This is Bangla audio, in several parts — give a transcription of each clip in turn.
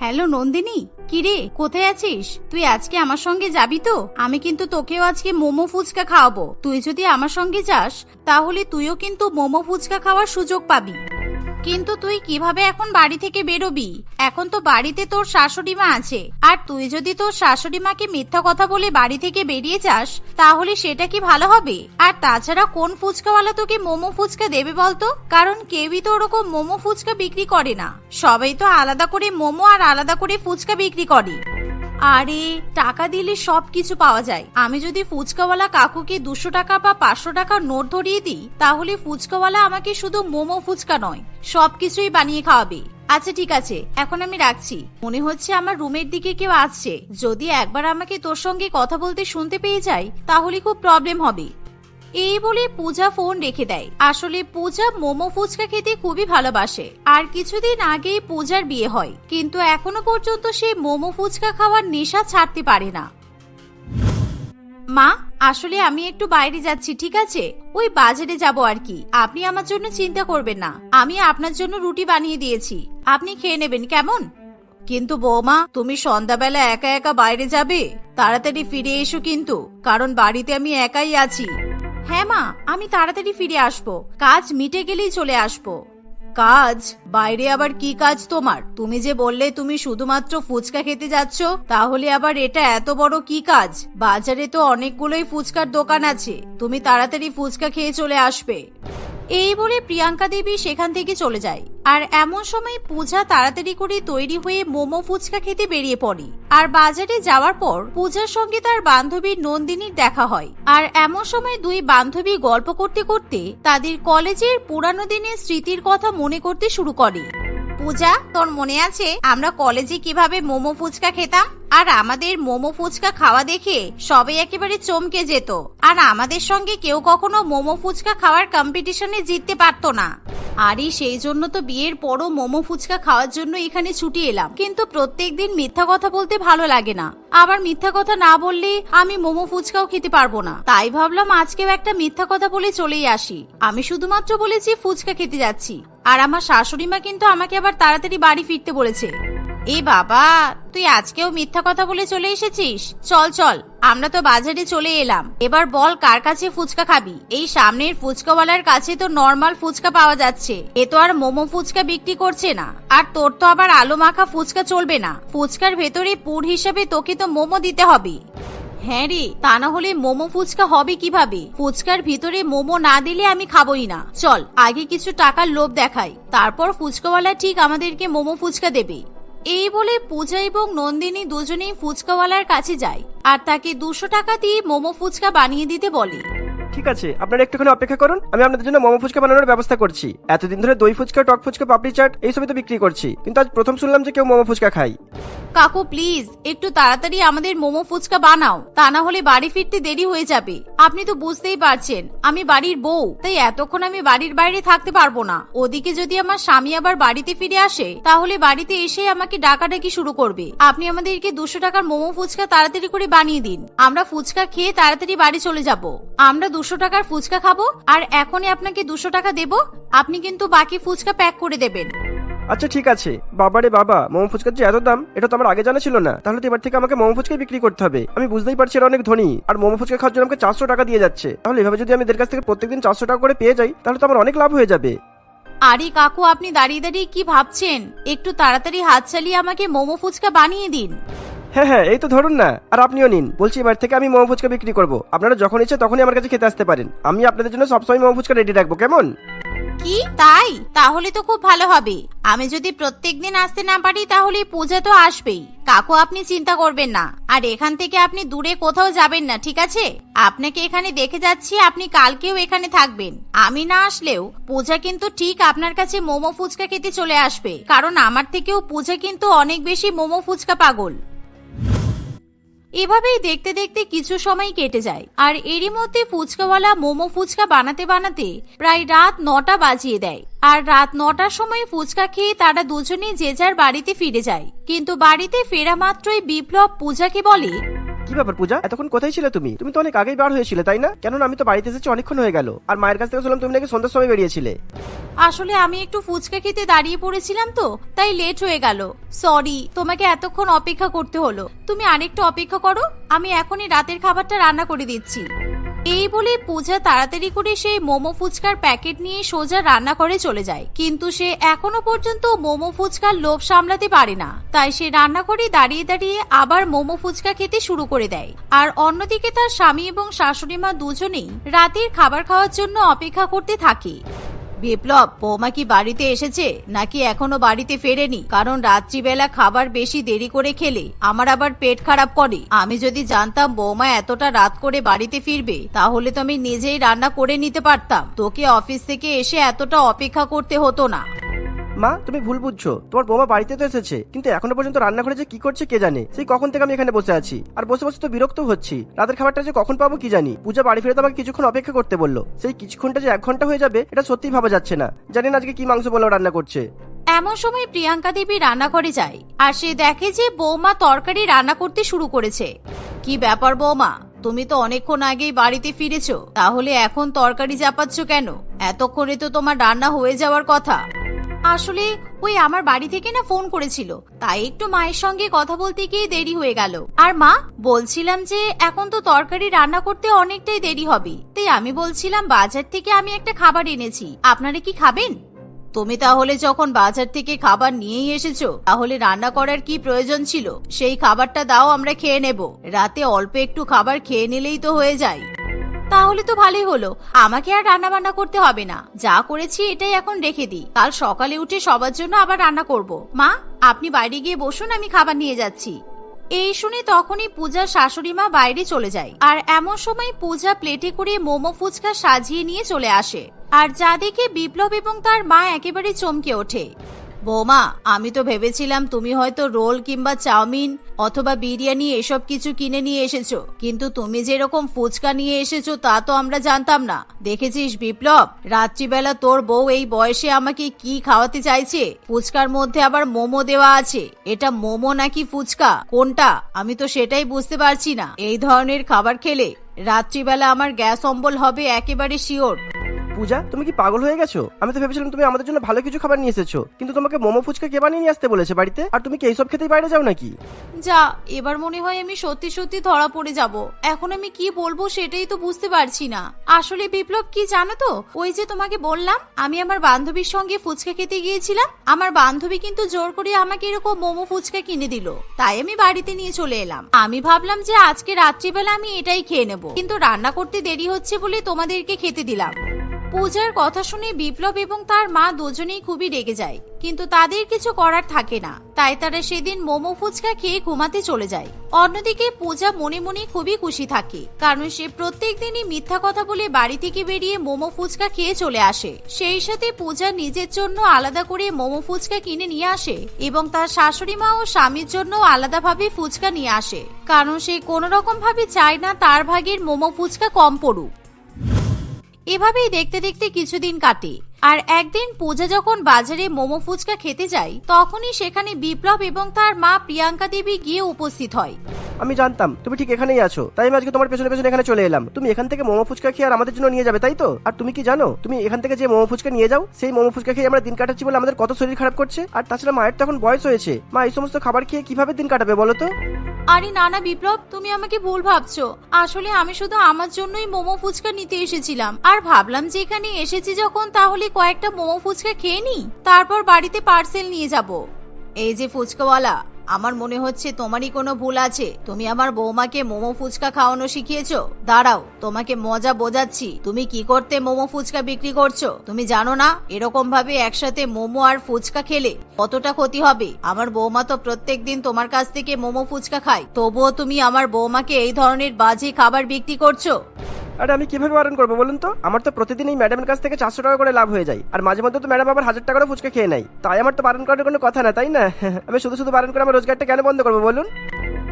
হ্যালো নন্দিনী, কিরে, কোথায় আছিস? তুই আজকে আমার সঙ্গে যাবি তো? আমি কিন্তু তোকেও আজকে মোমো ফুচকা খাওয়াবো। তুই যদি আমার সঙ্গে যাস, তাহলে তুইও কিন্তু মোমো ফুচকা খাওয়ার সুযোগ পাবি। কিন্তু তুই কীভাবে এখন বাড়ি থেকে বেরোবি? এখন তো বাড়িতে তোর শাশুড়ি মা আছে। আর তুই যদি তোর শাশুড়ি মাকে মিথ্যা কথা বলে বাড়ি থেকে বেরিয়ে যাস, তাহলে সেটা কি ভালো হবে? আর তাছাড়া কোন ফুচকাওয়ালা তোকে মোমো ফুচকা দেবে বলতো? কারণ কেউই তো ওরকম মোমো ফুচকা বিক্রি করে না। সবাই তো আলাদা করে মোমো আর আলাদা করে ফুচকা বিক্রি করে। আরে, টাকা দিলে সব কিছু পাওয়া যায়। আমি যদি ফুচকাওয়ালা কাকুকে দুশো টাকা বা পাঁচশো টাকা নোট ধরিয়ে দিই, তাহলে ফুচকাওয়ালা আমাকে শুধু মোমো ফুচকা নয়, সব কিছুই বানিয়ে খাওয়াবে। আচ্ছা ঠিক আছে, এখন আমি রাখছি। মনে হচ্ছে আমার রুমের দিকে কেউ আসছে। যদি একবার আমাকে তোর সঙ্গে কথা বলতে শুনতে পেয়ে যাই তাহলে খুব প্রবলেম হবে। এই বলে পূজা ফোন রেখে দেয়। আসলে পূজা মোমো ফুচকা খেতে খুবই ভালোবাসে। আর কিছুদিন আগেই পূজার বিয়ে হয়, কিন্তু এখনও পর্যন্ত সে মোমো ফুচকা খাওয়ার নেশা ছাড়তে পারে না। মা, আসলে আমি একটু বাইরে যাচ্ছি, ঠিক আছে? ওই বাজারে যাব আর কি। আপনি আমার জন্য চিন্তা করবেন না। আমি আপনার জন্য রুটি বানিয়ে দিয়েছি। আপনি খেয়ে নেবেন, কেমন? কিন্তু বৌমা, তুমি সন্ধ্যাবেলা একা একা বাইরে যাবে? তাড়াতাড়ি ফিরে এসো কিন্তু, কারণ বাড়িতে আমি একাই আছি। হ্যাঁ মা, আমি তাড়াতাড়ি ফিরে আসব। কাজ মিটে গেলেই চলে আসব। কাজ? বাইরে আবার কি কাজ তোমার? তুমি যে বললে তুমি শুধুমাত্র ফুচকা খেতে যাচ্ছ, তাহলে আবার এটা এত বড় কি কাজ? বাজারে তো অনেকগুলোই ফুচকার দোকান আছে। তুমি তাড়াতাড়ি ফুচকা খেয়ে চলে আসবে। এই বলে প্রিয়াঙ্কা দেবী সেখান থেকে চলে যায়। আর এমন সময় পূজা তাড়াতাড়ি করে তৈরি হয়ে মোমো ফুচকা খেতে বেরিয়ে পড়ে। আর বাজারে যাওয়ার পর পূজার সঙ্গে তার বান্ধবী নন্দিনীর দেখা হয়। আর এমন সময় দুই বান্ধবী গল্প করতে করতে তাদের কলেজের পুরানো দিনের স্মৃতির কথা মনে করতে শুরু করে। পূজা, তোর মনে আছে আমরা কলেজে কীভাবে মোমো ফুচকা খেতাম? আর আমাদের মোমো ফুচকা খাওয়া দেখে সবাই একেবারে চমকে যেত। আর আমাদের সঙ্গে কেউ কখনো মোমো ফুচকা খাওয়ার কম্পিটিশনে জিততে পারতো না। আরে, সেই জন্য তো বিয়ের পরও মোমো ফুচকা খাওয়ার জন্য এখানে ছুটি এলাম। কিন্তু প্রত্যেক দিন মিথ্যা কথা বলতে ভালো লাগে না। আবার মিথ্যা কথা না বললে আমি মোমো ফুচকাও খেতে পারব না। তাই ভাবলাম আজকেও একটা মিথ্যা কথা বলে চলেই আসি। আমি শুধুমাত্র বলেছি ফুচকা খেতে যাচ্ছি। আর আমার শাশুড়ি মা কিন্তু আমাকে আবার তাড়াতাড়ি বাড়ি ফিরতে বলেছে। এ বাবা, তুই আজকেও মিথ্যা কথা বলে চলে এসেছিস? চল চল, আমরা তো বাজারে চলে এলাম। এবার বল কার কাছে ফুচকা খাবি? এই সামনের ফুচকাওয়ালার কাছে তো নর্মাল ফুচকা পাওয়া যাচ্ছে। এ তো আর মোমো ফুচকা বিক্রি করছে না। আর তোর তো আবার আলো মাখা ফুচকা চলবে না। ফুচকার ভেতরে পুর হিসাবে তোকে তো মোমো দিতে হবে। হ্যাঁ রে, তা না হলে মোমো ফুচকা হবে কীভাবে? ফুচকার ভিতরে মোমো না দিলে আমি খাবোই না। চল, আগে কিছু টাকার লোভ দেখাই। তারপর ফুচকাওয়ালা ঠিক আমাদেরকে মোমো ফুচকা দেবে। এই বলে পূজা এবং নন্দিনী দুজনেই ফুচকাওয়ালার কাছে যায়, আর তাকে দুশো টাকা দিয়ে মোমো ফুচকা বানিয়ে দিতে বলে। ঠিক আছে, আপনারা একটুখানি অপেক্ষা করুন, আমি আপনাদের জন্য মোমো ফুচকা বানানোর ব্যবস্থা করছি। এতদিন ধরে দই ফুচকা, টক ফুচকা, পাপড়ি চাট এইসবই তো বিক্রি করছি। কিন্তু আজ প্রথম শুনলাম যে কেউ মোমো ফুচকা খায়। কাকু প্লিজ একটু তাড়াতাড়ি আমাদের মোমো ফুচকা বানাও, তা না হলে বাড়ি ফিরতে দেরি হয়ে যাবে। আপনি তো বুঝতেই পারছেন, আমি বাড়ির বউ, তাই এতক্ষণ আমি বাড়ির বাইরে থাকতে পারব না। ওদিকে যদি আমার স্বামী আবার বাড়িতে ফিরে আসে, তাহলে বাড়িতে এসে আমাকে ডাকাডাকি শুরু করবে। আপনি আমাদেরকে দুশো টাকার মোমো ফুচকা তাড়াতাড়ি করে বানিয়ে দিন। আমরা ফুচকা খেয়ে তাড়াতাড়ি বাড়ি চলে যাব। আমরা দুশো টাকার ফুচকা খাব আর এখনই আপনাকে দুশো টাকা দেব আপনি কিন্তু বাকি ফুচকা প্যাক করে দেবেন। আচ্ছা ঠিক আছে। বাবারে বাবা মোমো ফুচকার যে এত দাম এটা তো আমার আগে জানা ছিল না। তাহলে তো এবার থেকে আমাকে মোমো ফুচকাই বিক্রি করতে হবে। আমি বুঝতেই পারছি এরা অনেক ধনী আর মোমো ফুচকা খাওয়ার জন্য আমাকে চারশো টাকা দিয়ে যাচ্ছে। তাহলে এভাবে যদি আমি এদের কাছ থেকে প্রত্যেকদিন চারশো টাকা করে পেয়ে যাই তাহলে তো আমার অনেক লাভ হয়ে যাবে। আরে কাকু আপনি দাঁড়িয়ে দাঁড়িয়ে কি ভাবছেন? একটু তাড়াতাড়ি হাত চালিয়ে আমাকে মোমো ফুচকা বানিয়ে দিন। হ্যাঁ হ্যাঁ এই তো ধরুন না। আর আপনিও নিন। বলছি এবার থেকে আমি মোমো ফুচকা বিক্রি করব। আপনারা যখন ইচ্ছে তখনই আমার কাছে খেতে আসতে পারেন। আমি আপনাদের জন্য সবসময় মোমো ফুচকা রেডি রাখব, কেমন? কি? তাই? তাহলে তো খুব ভালো হবে। আমি যদি প্রত্যেকদিন আসতে না পারি তাহলে পূজা তো আসবেই। কাকু, আপনি চিন্তা করবেন না। আর এখান থেকে আপনি দূরে কোথাও যাবেন না, ঠিক আছে? আপনাকে এখানে দেখে যাচ্ছি আপনি কালকেও এখানে থাকবেন। আমি না আসলেও পূজা কিন্তু ঠিক আপনার কাছে মোমো ফুচকা খেতে চলে আসবে। কারণ আমার থেকেও পূজা কিন্তু অনেক বেশি মোমো ফুচকা পাগল। এভাবেই দেখতে দেখতে কিছু সময় কেটে যায়। আর এরই মধ্যে ফুচকাওয়ালা মোমো ফুচকা বানাতে বানাতে প্রায় রাত নটা বাজিয়ে দেয়। আর রাত নটার সময় ফুচকা খেয়ে তারা দুজনে যে যার বাড়িতে ফিরে যায়। কিন্তু বাড়িতে ফেরা মাত্রই বিপ্লব পূজাকে বলে কি ব্যাপার পূজা? এতক্ষণ কোথায় ছিলে তুমি? তুমি তো অনেক আগেই বার হয়েছিলে, তাই না? কেননা আমি তো বাড়িতে এসেছি অনেকক্ষণ হয়ে গেল। আর মায়ের কাছ থেকে শুনলাম তুমি নাকি সন্ধ্যার সময় বেরিয়েছিলে। আসলে আমি একটু ফুচকা খেতে দাঁড়িয়ে পড়েছিলাম তো, তাই লেট হয়ে গেল। সরি তোমাকে এতক্ষণ অপেক্ষা করতে হলো। তুমি আরেকটু অপেক্ষা করো, আমি এখনই রাতের খাবারটা রান্না করে দিচ্ছি। এই বলে পূজা তাড়াতাড়ি করে সেই মোমো ফুচকার প্যাকেট নিয়ে সোজা রান্না করে চলে যায়। কিন্তু সে এখনও পর্যন্ত মোমো ফুচকার লোভ সামলাতে পারে না। তাই সে রান্না করে দাঁড়িয়ে দাঁড়িয়ে আবার মোমো ফুচকা খেতে শুরু করে দেয়। আর অন্যদিকে তার স্বামী এবং শাশুড়ি মা দুজনেই রাতের খাবার খাওয়ার জন্য অপেক্ষা করতে থাকে। বিপ্লব, বৌমা কি বাড়িতে এসেছে? নাকি এখনও বাড়িতে ফেরেনি? কারণ রাত্রিবেলা খাবার বেশি দেরি করে খেলে, আমার আবার পেট খারাপ করে। আমি যদি জানতাম বৌমা এতটা রাত করে বাড়িতে ফিরবে, তাহলে তো আমি নিজেই রান্না করে নিতে পারতাম। তোকে অফিস থেকে এসে এতটা অপেক্ষা করতে হতো না। মা, তুমি ভুল বুঝছ। তোমার বৌমা বাড়িতে তো এসেছে, কিন্তু এখনও পর্যন্ত রান্নাঘরে যে কি করছে কে জানে? সেই কখন থেকে আমি এখানে বসে আছি। আর বসে বসে তো বিরক্ত হচ্ছি। রাতের খাবারটা যে কখন পাবো কি জানি? পূজা বাড়ি ফিরে তো আমাকে কিছুক্ষণ অপেক্ষা করতে বলল। সেই কিছুক্ষণটা যে এক ঘণ্টা হয়ে যাবে, এটা সত্যিই ভাবা যাচ্ছে না। জানি না আজকে কি মাংস বলে রান্না করছে। এমন সময় প্রিয়াঙ্কা দেবী রান্নাঘরে যায়, আর সে দেখে যে বৌমা তরকারি রান্না করতে শুরু করেছে। কি ব্যাপার বৌমা? তুমি তো অনেকক্ষণ আগেই বাড়িতে ফিরেছো। তাহলে এখন তরকারি চাপাচ্ছ কেন? এতক্ষণে তো তোমার রান্না হয়ে যাওয়ার কথা। আসলে ওই আমার বাড়ি থেকে না ফোন করেছিল। তাই একটু মায়ের সঙ্গে কথা বলতে গিয়ে দেরি হয়ে গেল। আর মা, বলছিলাম যে এখন তো তরকারি রান্না করতে অনেকটাই দেরি হবে। তাই আমি বলছিলাম বাজার থেকে আমি একটা খাবার এনেছি। আপনারা কি খাবেন? তুমি তাহলে যখন বাজার থেকে খাবার নিয়েই এসেছ, তাহলে রান্না করার কি প্রয়োজন ছিল? সেই খাবারটা দাও, আমরা খেয়ে নেব। রাতে অল্প একটু খাবার খেয়ে নিলেই তো হয়ে যায়। তাহলে তো ভালোই হলো। আমাকে আর রান্না বান্না করতে হবে না। যা করেছি এটাই এখন রেখে দিই। কাল সকালে উঠে সবার জন্য আবার রান্না করব। মা, আপনি বাইরে গিয়ে বসুন, আমি খাবার নিয়ে যাচ্ছি। এই শুনে তখনই পূজার শাশুড়ি মা বাইরে চলে যায়। আর এমন সময় পূজা প্লেটে করে মোমো ফুচকা সাজিয়ে নিয়ে চলে আসে। আর যা দেখে বিপ্লব এবং তার মা একেবারে চমকে ওঠে। বৌমা, আমি তো ভেবেছিলাম তুমি হয়তো রোল কিংবা চাউমিন অথবা বিরিয়ানি এসব কিছু কিনে নিয়ে এসেছ। কিন্তু তুমি যেরকম ফুচকা নিয়ে এসেছ তা তো আমরা জানতাম না। দেখেছিস বিপ্লব? রাত্রিবেলা তোর বউ এই বয়সে আমাকে কি খাওয়াতে চাইছে? ফুচকার মধ্যে আবার মোমো দেওয়া আছে। এটা মোমো নাকি ফুচকা? কোনটা? আমি তো সেটাই বুঝতে পারছি না। এই ধরনের খাবার খেলে রাত্রিবেলা আমার গ্যাস অম্বল হবে একেবারে শিওর। পূজা, তুমি কি পাগল হয়ে গেছো? আমি তো ভেবেছিলাম তুমি আমাদের জন্য ভালো কিছু খাবার নিয়ে এসেছ। কিন্তু তোমাকে মোমো ফুচকা কে বানিয়ে নিয়ে আসতে বলেছে বাড়িতে? আর তুমি কি এইসব খেতেই বাইরে যাও নাকি? যা, এবার মনে হয় আমি সত্যি সত্যি ধরা পড়ে যাব। এখন আমি কি বলব সেটাই তো বুঝতে পারছি না। আসলে বিপ্লব, কি জানো তো? ওই যে তোমাকে বললাম, আমি আমার বান্ধবীর সঙ্গে ফুচকা খেতে গিয়েছিলাম। আমার বান্ধবী কিন্তু জোর করে আমাকে এরকম মোমো ফুচকা কিনে দিল। তাই আমি বাড়িতে নিয়ে চলে এলাম। আমি ভাবলাম যে আজকে রাত্রিবেলা আমি এটাই খেয়ে নেব। কিন্তু রান্না করতে দেরি হচ্ছে বলে তোমাদেরকে খেতে দিলাম। পূজার কথা শুনে বিপ্লব এবং তার মা দুজনেই খুবই রেগে যায়। কিন্তু তাদের কিছু করার থাকে না। তাই তারা সেদিন মোমো ফুচকা খেয়ে ঘুমাতে চলে যায়। অন্যদিকে পূজা মনে মনে খুবই খুশি থাকে। কারণ সে প্রত্যেক দিনই মিথ্যা কথা বলে বাড়ি থেকে বেরিয়ে মোমো ফুচকা খেয়ে চলে আসে। সেই সাথে পূজা নিজের জন্য আলাদা করে মোমো ফুচকা কিনে নিয়ে আসে এবং তার শাশুড়ি মা ও স্বামীর জন্য আলাদাভাবে ফুচকা নিয়ে আসে। কারণ সে কোনো রকম ভাবে চায় না তার ভাগের মোমো ফুচকা কম পড়ুক। এভাবেই দেখতে দেখতে কিছুদিন কাটে। আর একদিন পূজা যখন বাজারে মোমো ফুচকা খেতে যায়, তখনই সেখানে বিপ্লব এবং তার মা প্রিয়াঙ্কা দেবী গিয়ে উপস্থিত হয়। আমি জানতাম, তুমি ঠিক এখানেই আছো। তাই আমি আজকে তোমার পেছনে পেছনে এখানে চলে এলাম। তুমি এখান থেকে মোমো ফুচকা খেয়ে আর আমাদের জন্য নিয়ে যাবে, তাই তো? আর তুমি কি জানো, তুমি এখান থেকে যে মোমো ফুচকা নিয়ে যাও, সেই মোমো ফুচকা খেয়ে আমরা দিন কাটাচ্ছি বলে আমাদের কত শরীর খারাপ করছে? আর তাছাড়া মায়ের তো এখন বয়স হয়েছে। মা, এই সমস্ত খাবার খেয়ে কীভাবে দিন কাটাবে বলো তো? আরে না না বিপ্লব, তুমি আমাকে ভুল ভাবছ। আসলে আমি শুধু আমার জন্যই মোমো ফুচকা নিতে এসেছিলাম। আর ভাবলাম যে এখানে এসেছি যখন, তাহলে কয়েকটা মোমো ফুচকা খেয়ে নি তারপর বাড়িতে পার্সেল নিয়ে যাব। এই যে ফুচকাওয়ালা আমার মনে হচ্ছে তোমারই কোনো ভুল আছে। তুমি আমার বৌমাকে মোমো ফুচকা খাওয়ানো শিখিয়েছ। দাঁড়াও, তোমাকে মজা বোঝাচ্ছি। তুমি কি করতে মোমো ফুচকা বিক্রি করছ? তুমি জানো না এরকম ভাবে একসাথে মোমো আর ফুচকা খেলে কতটা ক্ষতি হবে? আমার বৌমা তো প্রত্যেক দিন তোমার কাছ থেকে মোমো ফুচকা খায়। তবুও তুমি আমার বৌমাকে এই ধরনের বাজে খাবার বিক্রি করছ? আরে আমি কীভাবে বারণ করব বলুন তো? আমার তো প্রতিদিন এই ম্যাডামের কাছ থেকে চারশো টাকা করে লাভ হয়ে যায়। আর মাঝে মধ্যে তো ম্যাডাম আবার হাজার টাকারও ফুচকা খেয়ে নেয়। তাই আমার তো বারণ করার কোনো কথা না, তাই না? আমি শুধু শুধু বারণ করে আমার রোজগারটা কেন বন্ধ করব বলুন?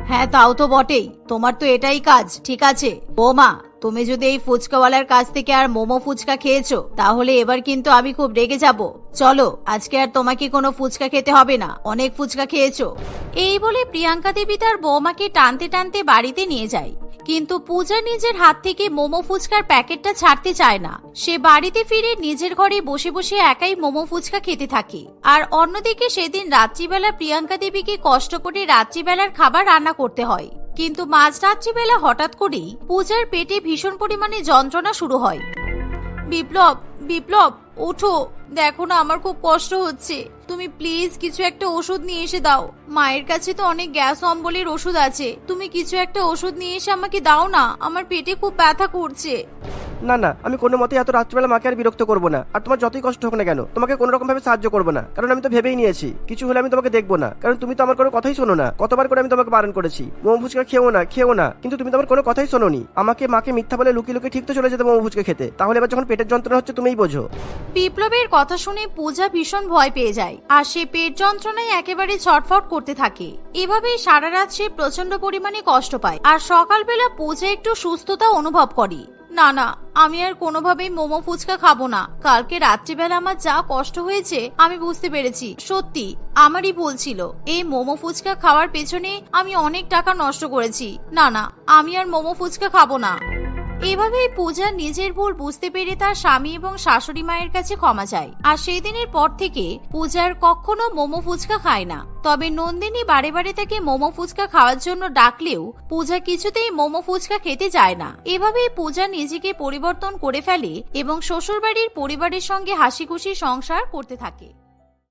হ্যাঁ তাও তো বটেই। তোমার তো এটাই কাজ, ঠিক আছে? বৌমা তুমি যদি এই ফুচকাওয়ালার কাছ থেকে আর মোমো ফুচকা খেয়েছো, তাহলে এবার কিন্তু আমি খুব রেগে যাব। চলো, আজকে আর তোমাকে কোনো ফুচকা খেতে হবে না। অনেক ফুচকা খেয়েছো। এই বলে প্রিয়াঙ্কা দেবী তার বৌমাকে টানতে টানতে বাড়িতে নিয়ে যায়। কিন্তু পূজা নিজের হাত থেকে মোমো ফুচকার প্যাকেটটা ছাড়তে চায় না। সে বাড়িতে ফিরে নিজের ঘরে বসে বসে একাই মোমো ফুচকা খেতে থাকে। আর অন্যদিকে সেদিন রাত্রিবেলা প্রিয়াঙ্কা দেবীকে কষ্ট করে রাত্রিবেলার খাবার রান্না করতে হয়। কিন্তু মাঝ রাত্রিবেলা হঠাৎ করেই পূজার পেটে ভীষণ পরিমাণে যন্ত্রণা শুরু হয়। বিপ্লব বিপ্লব, ওঠো। দেখো না, আমার খুব কষ্ট হচ্ছে। তুমি প্লিজ কিছু একটা ওষুধ নিয়ে এসে দাও। মায়ের কাছে তো অনেক গ্যাস অম্বলের ওষুধ আছে। তুমি কিছু একটা ওষুধ নিয়ে এসে আমাকে দাও না, আমার পেটে খুব ব্যথা করছে। না না, আমি কোনো মতে এত রাত্রিবেলা মাকে আর বিরক্ত করব না। আর তোমার যতই কষ্ট হোক না কেন, তোমাকে কোনো রকম ভাবে সাহায্য করব না। কারণ আমি তো ভেবেই নিয়েছি, কিছু হলে আমি তোমাকে দেখব না। কারণ তুমি তো আমার কোনো কথাই শোনো না। কতবার করে আমি তোমাকে বারণ করেছি। মোমো ফুচকা খেও না খেও না। কিন্তু তুমি তো আমার কোনো কথাই শোনোনি। আমাকে, মাকে মিথ্যা বলে লুকিয়ে লুকিয়ে ঠিক তো চলে যেতে মোমো ফুচকা খেতে। তাহলে এবার যখন পেটের যন্ত্রণা হচ্ছে তুমিই বোঝো। বিপ্লবের কথা শুনে পূজা ভীষণ ভয় পেয়ে যায়। আর সে পেট যন্ত্রণায় একেবারে ছটফট করতে থাকে। এভাবেই সারা রাত সে প্রচণ্ড পরিমাণে কষ্ট পায়। আর সকালবেলা পূজা একটু সুস্থতা অনুভব করে। না না, আমি আর কোনোভাবেই মোমো ফুচকা খাব না। কালকে রাত্রিবেলা আমার যা কষ্ট হয়েছে, আমি বুঝতে পেরেছি। সত্যি, আমারই ভুল ছিল। এই মোমো ফুচকা খাওয়ার পেছনে আমি অনেক টাকা নষ্ট করেছি। না না, আমি আর মোমো ফুচকা খাব না। এভাবেই পূজা নিজের ভুল বুঝতে পেরে তার স্বামী এবং শাশুড়ি মায়ের কাছে ক্ষমা চায়। আর সেই দিনের পর থেকে পূজার কখনো মোমো ফুচকা খায় না। তবে নন্দিনী বারে বারে তাকে মোমো ফুচকা খাওয়ার জন্য ডাকলেও পূজা কিছুতেই মোমো ফুচকা খেতে যায় না। এভাবেই পূজা নিজেকে পরিবর্তন করে ফেলে এবং শ্বশুরবাড়ির পরিবারের সঙ্গে হাসি খুশি সংসার করতে থাকে।